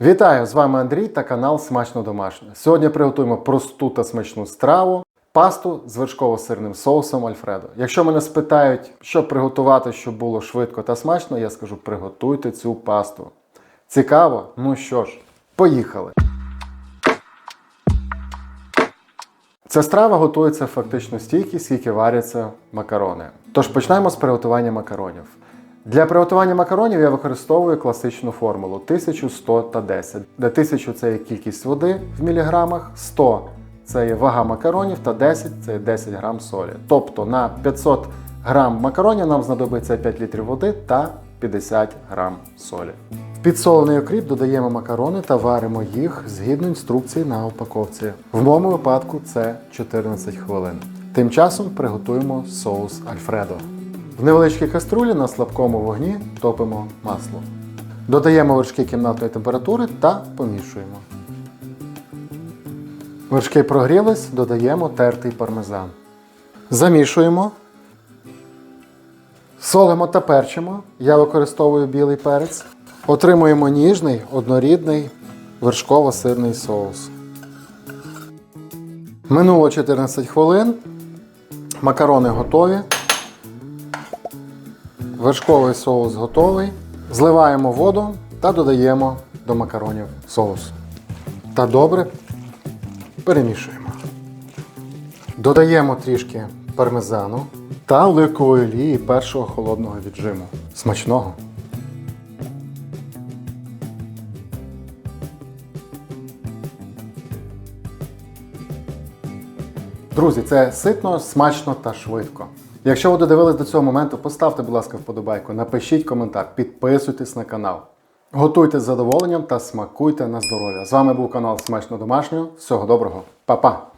Вітаю! З вами Андрій та канал Смачно Домашнє. Сьогодні приготуємо просту та смачну страву пасту з вершково-сирним соусом Альфредо. Якщо мене спитають, що приготувати, щоб було швидко та смачно, я скажу: приготуйте цю пасту. Цікаво? Ну що ж, поїхали! Ця страва готується фактично стільки, скільки варяться макарони. Тож почнемо з приготування макаронів. Для приготування макаронів я використовую класичну формулу 1100 та 10, де 1000 це є кількість води в міліграмах, 100 це є вага макаронів та 10 це є 10 грам солі. Тобто на 500 грам макаронів нам знадобиться 5 літрів води та 50 грам солі. В підсолений окріп додаємо макарони та варимо їх згідно інструкції на упаковці. В моєму випадку це 14 хвилин. Тим часом приготуємо соус Альфредо. В невеличкій каструлі на слабкому вогні топимо масло. Додаємо вершки кімнатної температури та помішуємо. Вершки прогрілись, додаємо тертий пармезан. Замішуємо. Солимо та перчимо. Я використовую білий перець. Отримуємо ніжний, однорідний вершково-сирний соус. Минуло 14 хвилин. Макарони готові. Вершковий соус готовий. Зливаємо воду та додаємо до макаронів соус. Та добре перемішуємо. Додаємо трішки пармезану та оливкової олії першого холодного віджиму. Смачного! Друзі, це ситно, смачно та швидко. Якщо ви додивились до цього моменту, поставте, будь ласка, вподобайку, напишіть коментар, підписуйтесь на канал. Готуйте з задоволенням та смакуйте на здоров'я. З вами був канал Смачно Домашнього. Всього доброго, Па-па!